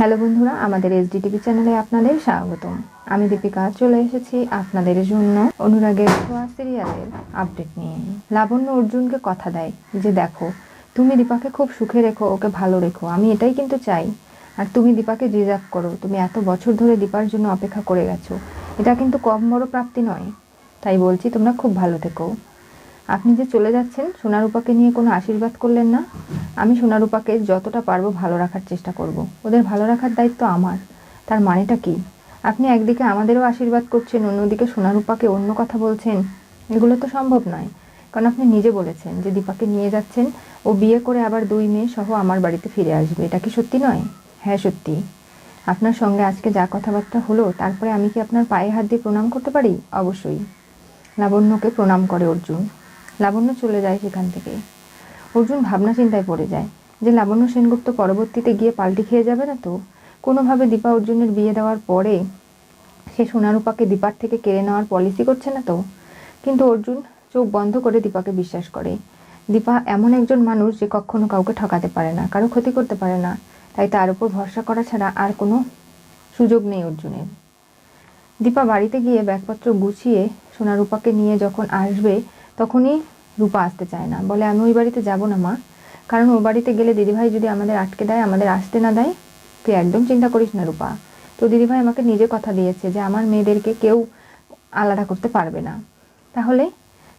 Hello বন্ধুরা, আমাদের SD TV চ্যানেলে আপনাদের স্বাগতম। আমি দীপিকা, চলে এসেছি আপনাদের জন্য অনুরাগের ছোঁয়া সিরিয়ালের আপডেট নিয়ে। লাবণ্য অর্জুনকে কথা দেয় যে, দেখো, তুমি দীপাকে খুব সুখে রেখো, ওকে ভালো রেখো, আমি এটাই কিন্তু চাই। আর তুমি দীপাকে রিজার্ভ করো, তুমি এত বছর ধরে দীপার জন্য অপেক্ষা করে গেছো। এটা কিন্তু কম বড় প্রাপ্তি নয়। তাই বলছি, তোমরা খুব ভালো থেকো। আপনি যে চলে যাচ্ছেন, সোনারূপাকে নিয়ে কোনো আশীর্বাদ করলেন না? আমি সোনারূপাকে যতটা পারব ভালো রাখার চেষ্টা করব। ওদের ভালো রাখার দায়িত্ব আমার। তার মানেটা কি? আপনি একদিকে আমাদেরও আশীর্বাদ করছেন, অন্যদিকে সোনারূপাকে অন্য কথা বলছেন। এগুলো তো সম্ভব নয়। কারণ আপনি নিজে বলেছেন যে দীপাকে নিয়ে যাচ্ছেন, ও বিয়ে করে আবার দুই মেয়ে সহ আমার বাড়িতে ফিরে আসবে। এটা কি সত্যি নয়? হ্যাঁ সত্যি। আপনার সঙ্গে আজকে যা কথাবার্তা হলো, তারপরে আমি কি আপনার পায়ে হাত দিয়ে প্রণাম করতে পারি? অবশ্যই। লাবণ্যকে প্রণাম করে অর্জুন। লাবণ্য চলে যায় সেখান থেকে অর্জুন ভাবনা চিন্তায় পড়ে যায় যে লাবণ্য সেনগুপ্ত পরবর্তীতে গিয়ে পাল্টি খেয়ে যাবে না তো? কোনোভাবে দীপা অর্জুনের বিয়ে দেওয়ার পরে সে সোনারূপাকে দীপার থেকে কেড়ে নেওয়ার পলিসি করছে না তো? কিন্তু অর্জুন চোখ বন্ধ করে দীপাকে বিশ্বাস করে। দীপা এমন একজন মানুষ যে কখনো কাউকে ঠকাতে পারে না, কারও ক্ষতি করতে পারে না। তাই তার উপর ভরসা করা ছাড়া আর কোনো সুযোগ নেই অর্জুনের। দীপা বাড়িতে গিয়ে ব্যাগপত্র গুছিয়ে সোনারূপাকে নিয়ে যখন আসবে তখনই রূপা আসতে চায় না। বলে, আমি ওই বাড়িতে যাব না, মা। কারণ ও বাড়িতে গেলে দিদিভাই যদি আমাদের আটকে দেয়, আমাদের আসতে না দেয়, তুই একদম চিন্তা করিস না, রূপা। তো দিদিভাই আমাকে নিজে কথা দিয়েছে যে, আমার মেয়েদেরকে কেউ আলাদা করতে পারবে না। তাহলে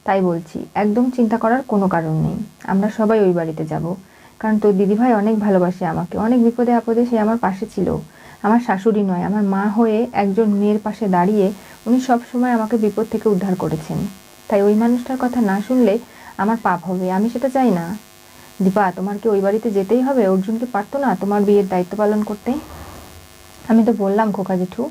তাই বলছি, একদম চিন্তা করার কোনো কারণ নেই। আমরা সবাই ওই বাড়িতে যাব। কারণ তোর দিদিভাই অনেক ভালোবাসে আমাকে। অনেক বিপদে আপদে সে আমার পাশে ছিল। আমার শাশুড়ি নয়, আমার মা হয়ে একজন মেয়ের পাশে দাঁড়িয়ে উনি সব সময় আমাকে বিপদ থেকে উদ্ধার করেছেন। তাই ওই মানুষটার কথা না শুনলে আমার পাপ হবে, আমি সেটা চাই না। দীপা, তোমার কি ওই বাড়িতে যেতেই হবে? অর্জুনকে পারতো না তোমার বিয়ের দায়িত্ব পালন করতে? আমি তো বললাম খোকা জেঠু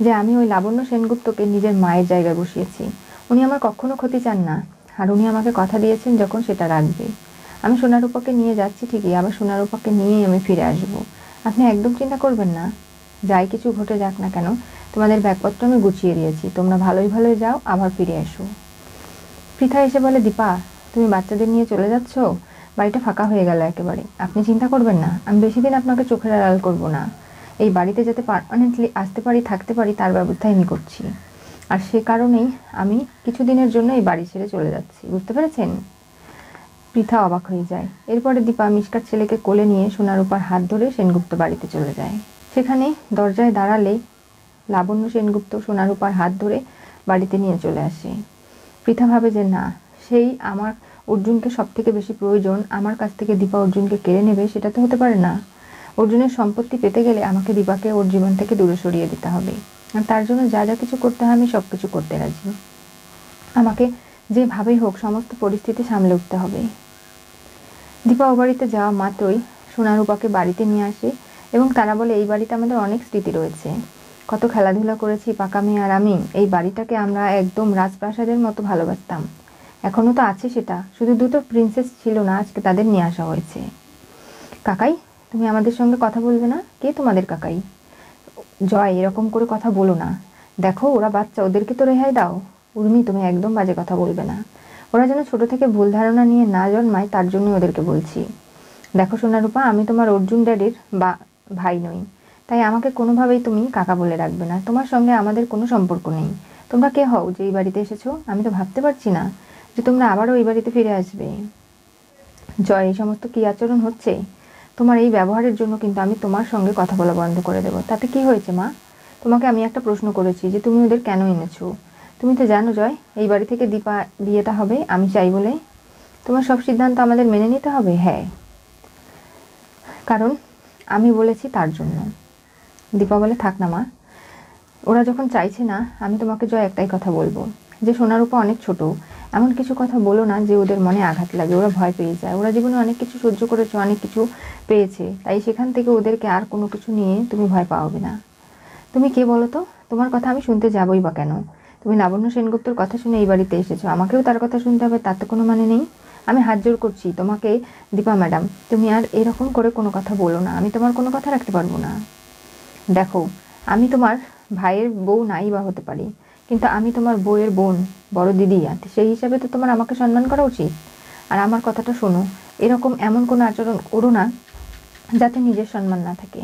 যে আমি ওই লাবণ্য সেনগুপ্তকে নিজের মায়ের জায়গায় বসিয়েছি। উনি আমার কখনো ক্ষতি চান না। আর উনি আমাকে কথা দিয়েছেন যখন সেটা রাখবে। আমি সোনারূপাকে নিয়ে যাচ্ছি ঠিকই, আবার সোনারূপাকে নিয়েই আমি ফিরে আসব। আপনি একদম চিন্তা করবেন না। যাই কিছু ঘটে যাক না কেন, তোমাদের ব্যাগপত্র আমি গুছিয়ে দিয়েছি। তোমরা ভালোই ভালোই যাও, আবার ফিরে এসো। পৃথা এসে বলে দীপা, তুমি বাচ্চাদের নিয়ে চলে যাচ্ছ? বাড়িটা ফাঁকা হয়ে গেল একেবারে। আপনি চিন্তা করবেন না, আমি বেশি দিন আপনাকে চোখের আড়াল করব না। এই বাড়িতে যাতে পারমানেন্টলি আসতে পারি, থাকতে পারি, তার ব্যবস্থাই আমি করছি। আর সে কারণেই আমি কিছুদিনের জন্য এই বাড়ি ছেড়ে চলে যাচ্ছি। বুঝতে পেরেছেন? পৃথা অবাক হয়ে যায়। এরপরে দীপা মিষ্কার ছেলেকে কোলে নিয়ে সোনার উপর হাত ধরে সেনগুপ্ত বাড়িতে চলে যায়। সেখানে দরজায় দাঁড়ালে লাবণ্য সেনগুপ্ত সোনার উপর হাত ধরে বাড়িতে নিয়ে চলে আসে। পৃথা ভাবে যে না, সেই আমার অর্জুনকে সব থেকে বেশি প্রয়োজন, আমার কাছ থেকে দীপা অর্জুনকে কেড়ে নেবে, সেটা তো হতে পারে না। অর্জুনের সম্পত্তি পেতে গেলে আমাকে দীপাকে ওর জীবন থেকে দূরে সরিয়ে দিতে হবে। আর তার জন্য যা যা কিছু করতে হয়, আমি সব কিছু করতে রাজি। আমাকে যেভাবেই হোক সমস্ত পরিস্থিতি সামলে উঠতে হবে। দীপা ও বাড়িতে যাওয়া মাত্রই সোনারূপাকে বাড়িতে নিয়ে আসে এবং তারা বলে, এই বাড়িতে আমাদের অনেক স্মৃতি রয়েছে। কত খেলাধুলা করেছি পাকা মেয়ে আর আমি, এই বাড়িটাকে আমরা একদম রাজপ্রাসাদের মতো ভালোবাসতাম। এখনও তো আছে সেটা, শুধু দুটো প্রিন্সেস ছিল না, আজকে তাদের নিয়ে আসা হয়েছে। কাকাই, তুমি আমাদের সঙ্গে কথা বলবে না? কে তোমাদের কাকাই? জয়, এরকম করে কথা বলো না। দেখো, ওরা বাচ্চা, ওদেরকে তো রেহাই দাও। উর্মি, তুমি একদম বাজে কথা বলবে না। ওরা যেন ছোট থেকে ভুল ধারণা নিয়ে না জন্মায়, তার জন্যই ওদেরকে বলছি। দেখো, সোনারূপা, আমি তোমার অর্জুন ড্যাডির বা, ভাই নই। তাই আমাকে কোনোভাবেই তুমি কাকা বলে রাখবে না। তোমার সঙ্গে আমাদের কোনো সম্পর্ক নেই। তোমরা কে হও যে এই বাড়িতে এসেছ? আমি তো ভাবতে পারছি না যে তোমরা আবারও এই বাড়িতে ফিরে আসবে। জয়, এই সমস্ত কী আচরণ হচ্ছে? তোমার এই ব্যবহারের জন্য কিন্তু আমি তোমার সঙ্গে কথা বলা বন্ধ করে দেবো। তাতে কি হয়েছে, মা? তোমাকে আমি একটা প্রশ্ন করেছি যে তুমি ওদের কেন এনেছো? তুমি তো জানো, জয়, এই বাড়ি থেকে দীপা বিয়েটা হবে, আমি চাই বলে। তোমার সব সিদ্ধান্ত আমাদের মেনে নিতে হবে? হ্যাঁ। কারণ আমি বলেছি তার জন্য। দীপা বলে থাক না মা। ওরা যখন চাইছে না, আমি তোমাকে জয় একটাই কথা বলব। যে সোনার উপর অনেক ছোট, এমন কিছু কথা বলো না যে ওদের মনে আঘাত লাগে, ওরা ভয় পেয়ে যায়। ওরা জীবনে অনেক কিছু সহ্য করেছে, অনেক কিছু পেয়েছে। তাই সেখান থেকে ওদেরকে আর কোনো কিছু নিয়ে তুমি ভয় পাওয়াবে না। তুমি কে বলো তো? তোমার কথা আমি শুনতে যাবই বা কেন? তুমি লাবণ্য সেনগুপ্তর কথা শুনে এই বাড়িতে এসেছ। আমাকেও তার কথা শুনতে হবে, তার তো কোনো মানে নেই। আমি হাত জোর করছি, তোমাকে দীপা ম্যাডাম, তুমি আর এরকম করে কোনো কথা বলো না। আমি তোমার কোনো কথা রাখতে পারব না। দেখো, আমি তোমার ভাইয়ের বউ নাই বা হতে পারি, কিন্তু আমি তোমার বউয়ের বোন, বড় দিদি আর সেই হিসাবে তো তোমার আমাকে সম্মান করা উচিত। আর আমার কথাটা শোনো, এরকম এমন কোনো আচরণ করো না যাতে নিজের সম্মান না থাকে।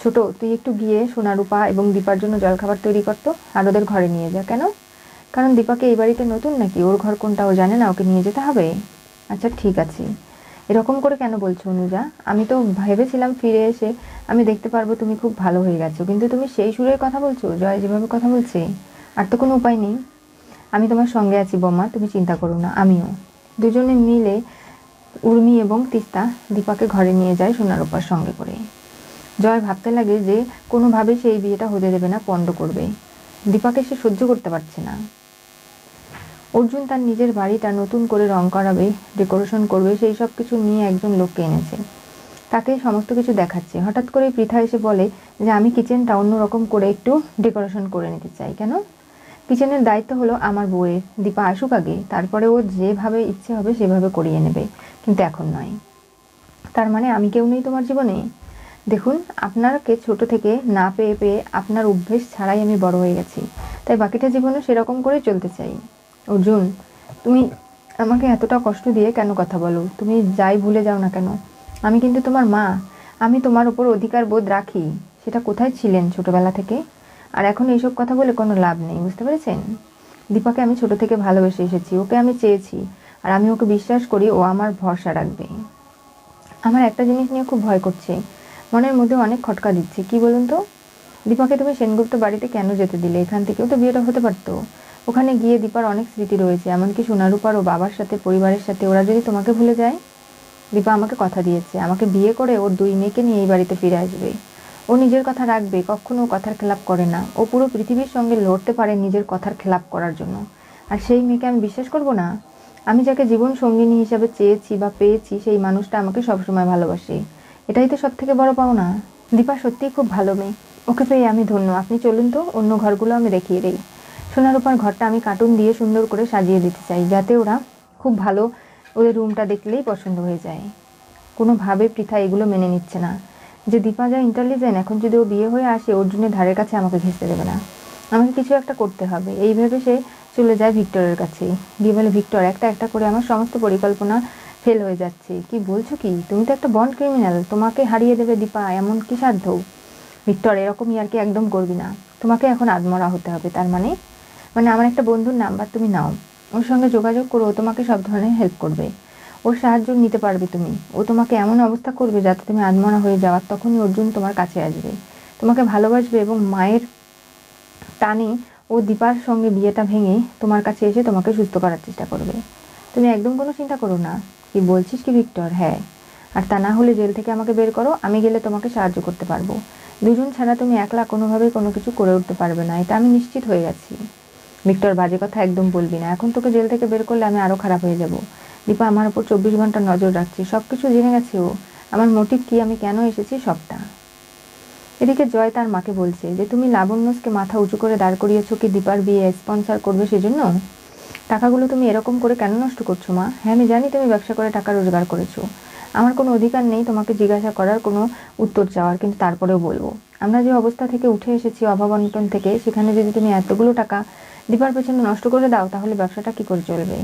ছোট, তুই একটু গিয়ে সোনারূপা এবং দীপার জন্য জলখাবার তৈরি করতো আর ওদের ঘরে নিয়ে যা, কেন? কারণ দীপাকে এই বাড়িতে নতুন নাকি? ওর ঘর কোনটা ও জানে না, ওকে নিয়ে যেতে হবে? আচ্ছা ঠিক আছে। এরকম করে কেন বলছো অনুজা? আমি তো ভেবেছিলাম ফিরে এসে আমি দেখতে পারব তুমি খুব ভালো হয়ে গেছো, কিন্তু তুমি সেই সুরের কথা বলছো, জয় যেভাবে কথা বলছে, আর তো কোনো উপায় নেই। আমি তোমার সঙ্গে আছি বোমা, তুমি চিন্তা করো না, আমিও। দুজনে মিলে উর্মি এবং তিস্তা দীপাকে ঘরে নিয়ে যায় সোনার সোনারূপার সঙ্গে করে। জয় ভাবতে লাগে যে কোনোভাবেই সেই বিয়েটা হতে দেবে না, পণ্ড করবে। দীপাকে সে সহ্য করতে পারছে না। অর্জুন তার নিজের বাড়িটা নতুন করে রং করাবে ডেকোরেশন করবে, সেই সব কিছু নিয়ে একজন লোককে এনেছে। তাকে সমস্ত কিছু দেখাচ্ছে। হঠাৎ করে পৃথা এসে বলে যে, আমি কিচেনটা অন্যরকম করে একটু ডেকোরেশন করে নিতে চাই। কেন? কিচেনের দায়িত্ব হলো আমার বউয়ের। দীপা আসুক আগে, তারপরে ও যেভাবে ইচ্ছে হবে সেভাবে করিয়ে নেবে। কিন্তু এখন নয়। তার মানে আমি কেউ নেই তোমার জীবনে? দেখুন, আপনাকে ছোট থেকে না পেয়ে পেয়ে আপনার অভ্যেস ছাড়াই আমি বড় হয়ে গেছি। তাই বাকিটা জীবনে সেরকম করে চলতে চাই। অর্জুন, তুমি আমাকে এতটা কষ্ট দিয়ে কেন কথা বলো? তুমি যাই ভুলে যাও না কেন? আমি কিন্তু তোমার মা। আমি তোমার উপর অধিকার বোধ রাখি। সেটা কোথায় ছিলেন ছোটবেলা থেকে? আর এখন এইসব কথা বলে কোনো লাভ নেই, বুঝতে পেরেছেন? দীপাকে আমি ছোট থেকে ভালোবেসে এসেছি, ওকে আমি চেয়েছি, আর আমি ওকে বিশ্বাস করি ও আমার ভরসা রাখবে। আমার একটা জিনিস নিয়ে খুব ভয় করছে। মনের মধ্যে অনেক খটকা দিচ্ছে। কি বলুন তো? দীপাকে তুমি সেনগুপ্ত বাড়িতে কেন যেতে দিলে? এখান থেকেও তো বিয়েটা হতে পারতো। ওখানে গিয়ে দীপার অনেক স্মৃতি রয়েছে, এমনকি সোনারূপার ও বাবার সাথে, পরিবারের সাথে। ওরা যদি তোমাকে ভুলে যায়, দীপা আমাকে কথা দিয়েছে। আমাকে বিয়ে করে ওর দুই মেয়েকে নিয়ে এই বাড়িতে ফিরে আসবে। ও নিজের কথা রাখবে, কখনো কথার খেলাপ করে না। ও পুরো পৃথিবীর সঙ্গে লড়তে পারে নিজের কথার খেলাপ করার জন্য। আর সেই মেয়েকে আমি বিশ্বাস করব না? আমি যাকে জীবন সঙ্গিনী হিসাবে চেয়েছি বা পেয়েছি, সেই মানুষটা আমাকে সবসময় ভালোবাসে। এটাই তো সব থেকে বড় পাওনা। দীপা সত্যিই খুব ভালো মেয়ে। ওকে পেয়ে আমি ধন্য। আপনি চলুন তো, অন্য ঘরগুলো আমি দেখিয়ে দিই। সোনার উপর ঘরটা আমি কার্টুন দিয়ে সুন্দর করে সাজিয়ে দিতে চাই, যাতে ওরা খুব ভালো ওদের রুমটা দেখলেই পছন্দ হয়ে যায়। কোনোভাবে পৃথা এগুলো মেনে নিচ্ছে না। যে দীপা যা ইন্টেলিজেন্ট এখন যদি ও বিয়ে হয়ে আসে অর্জুনের ধারের কাছে আমাকে ঘেঁচতে দেবে না। আমাকে কিছু একটা করতে হবে। এই ভেবে সে চলে যায় ভিক্টরের কাছে গিয়ে বলে ভিক্টর, একটা একটা করে আমার সমস্ত পরিকল্পনা ফেল হয়ে যাচ্ছে। কি বলছো কি? তুমি তো একটা বন্ড ক্রিমিনাল তোমাকে হারিয়ে দেবে দীপা, এমন কি সাধ্য? ভিক্টর এরকমই আর কি একদম করবি না। তোমাকে এখন আদমরা হতে হবে, তার মানে মানে আমার একটা বন্ধুর নাম্বার তুমি নাও। ওর সঙ্গে যোগাযোগ করো, ও তোমাকে সব ধরনের হেল্প করবে। ওর সাহায্য নিতে পারবে তুমি। ও তোমাকে এমন অবস্থা করবে যাতে তুমি আদমরা হয়ে যাওয়ার তখনই অর্জুন তোমার কাছে আসবে। তোমাকে ভালোবাসবে এবং মায়ের টানে ও দীপার সঙ্গে বিয়েটা ভেঙে তোমার কাছে এসে তোমাকে সুস্থ করার চেষ্টা করবে। তুমি একদম কোনো চিন্তা করো না। কি বলছিস কি, ভিক্টর? হ্যাঁ। আর তা না হলে জেল থেকে আমাকে বের করো, আমি গেলে তোমাকে সাহায্য করতে পারব। দুজন ছাড়া তুমি একলা কোনোভাবেই কোনো কিছু করে উঠতে পারবে না, এটা আমি নিশ্চিত হয়ে গেছি। ভিক্টর বাজে কথা একদম বলবি না। এখন তোকে জেল থেকে বের করলে আমি আরও খারাপ হয়ে যাব। দীপা, আমার উপর চব্বিশ ঘণ্টা নজর রাখছি সব কিছু জেনে গেছে ও। আমার মোটিভ কি? আমি কেন এসেছি? সবটা। এদিকে জয় তার মাকে বলছে যে, তুমি লাবণ্যসকে মাথা উঁচু করে দাঁড় করিয়েছো কি দীপার বিয়ে স্পন্সর করবে সেজন্য? টাকাগুলো তুমি এরকম করে কেন নষ্ট করছ, মা? হ্যাঁ আমি জানি তুমি ব্যবসা করে টাকা রোজগার করেছ। আমার কোনো অধিকার নেই তোমাকে জিজ্ঞাসা করার কোনো উত্তর চাওয়ার, কিন্তু তারপরেও বলব। আমরা যে অবস্থা থেকে উঠে এসেছি অভাব অনটন থেকে, সেখানে যদি তুমি এতগুলো টাকা দীপার পেছনে নষ্ট করে দাও, তাহলে ব্যবসাটা কি করে চলবে?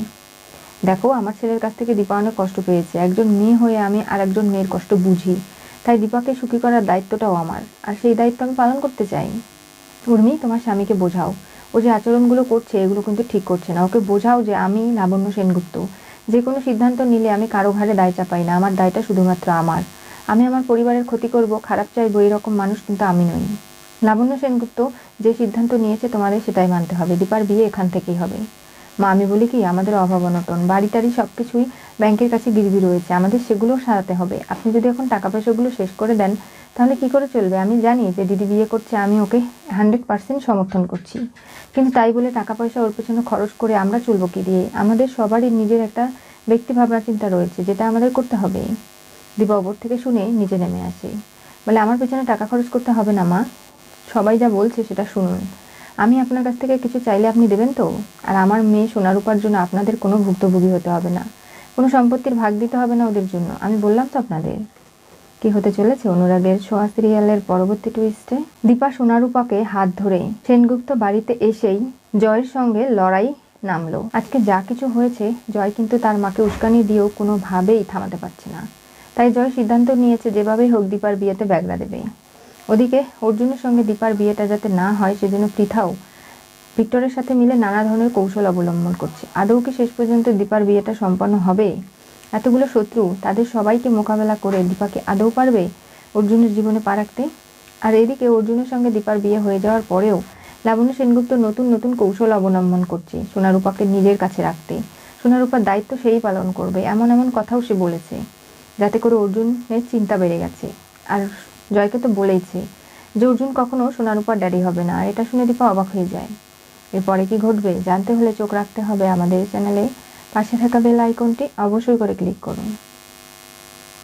দেখো, আমার ছেলের কাছ থেকে দীপা অনেক কষ্ট পেয়েছে। একজন মেয়ে হয়ে আমি আর একজন মেয়ের কষ্ট বুঝি। তাই দীপাকে সুখী করার দায়িত্বটাও আমার। আর সেই দায়িত্ব আমি পালন করতে চাই। উর্মি, তোমার স্বামীকে বোঝাও। ও যে আচরণগুলো করছে, এগুলো কিন্তু ঠিক করছে না। ওকে বোঝাও যে আমি লাবণ্য সেনগুপ্ত। যে কোনো সিদ্ধান্ত নিলে আমি কারও ঘাড়ে দায় চাপাই না। আমার দায়টা শুধুমাত্র আমার। আমি আমার পরিবারের ক্ষতি করব, খারাপ চাইব, এরকম মানুষ কিন্তু আমি নই। লাবণ্য সেনগুপ্ত যে সিদ্ধান্ত নিয়েছে তোমাদের সেটাই মানতে হবে। দীপার বিয়ে এখান থেকেই হবে। মা, আমি বলি কি, আমাদের অভাব অনটন। বাড়ি টাড়ি সব কিছুই ব্যাংকের কাছে গিরবি রয়েছে। আমাদের সেগুলোও সারাতে হবে। আপনি যদি এখন টাকা পয়সাগুলো শেষ করে দেন, তাহলে কি করে চলবে? আমি জানি যে দিদি বিয়ে করছে, আমি ওকে হান্ড্রেড পার্সেন্ট সমর্থন করছি। কিন্তু তাই বলে টাকা পয়সা ওর পেছনে খরচ করে আমরা চলবো কি দিয়ে? আমাদের সবারই নিজের একটা ব্যক্তি ভাবনা চিন্তা রয়েছে, যেটা আমাদের করতে হবে। দিবা ওপর থেকে শুনে নিচে নেমে আসে। বলে, আমার পেছনে টাকা খরচ করতে হবে না, মা। সবাই যা বলছে সেটা শুনুন। আমি আপনার কাছ থেকে কিছু চাইলে আপনি দেবেন তো? আর আমার মেয়ে সোনারূপার জন্য আপনাদের কোনো ভুক্তভোগী হতে হবে না। কোনো সম্পত্তির ভাগ দিতে হবে না ওদের জন্য। আমি বললাম তো আপনাদের। কি হতে চলেছে অনুরাগের সোয়া সিরিয়ালের পরবর্তী টুইস্টে দীপা সোনারূপাকে হাত ধরে সেনগুপ্ত বাড়িতে এসেই জয়ের সঙ্গে লড়াই নামলো। আজকে যা কিছু হয়েছে, জয় কিন্তু তার মাকে উস্কানি দিয়েও কোনোভাবেই থামাতে পারছে না। তাই জয় সিদ্ধান্ত নিয়েছে, যেভাবেই হোক দীপার বিয়েতে ব্যাগরা দেবে। ওদিকে অর্জুনের সঙ্গে দীপার বিয়েটা যাতে না হয়, সেজন্য পৃথাও ভিক্টরের সাথে মিলে নানা ধরনের কৌশল অবলম্বন করছে। আদৌ কি শেষ পর্যন্ত দীপার বিয়েটা সম্পন্ন হবে? এতগুলো শত্রু, তাদের সবাইকে মোকাবেলা করে দীপাকে আদৌ পারবে অর্জুনের জীবনে পা রাখতে? আর এদিকে অর্জুনের সঙ্গে দীপার বিয়ে হয়ে যাওয়ার পরেও লাবণ্য সেনগুপ্ত নতুন নতুন কৌশল অবলম্বন করছে, সোনারূপাকে নিজের কাছে রাখতে। সোনারূপার দায়িত্ব সেই পালন করবে, এমন এমন কথাও সে বলেছে, যাতে করে অর্জুনের চিন্তা বেড়ে গেছে। আর জয়কে তো বলেইছে যে অর্জুন কখনো সোনারূপার ড্যাডি হবে না, আর এটা শুনে দীপা অবাক হয়ে যায়। এরপরে কি ঘটবে জানতে হলে চোখ রাখতে হবে আমাদের চ্যানেলে পাশে থাকা বেল আইকনটি অবশ্যই করে ক্লিক করুন।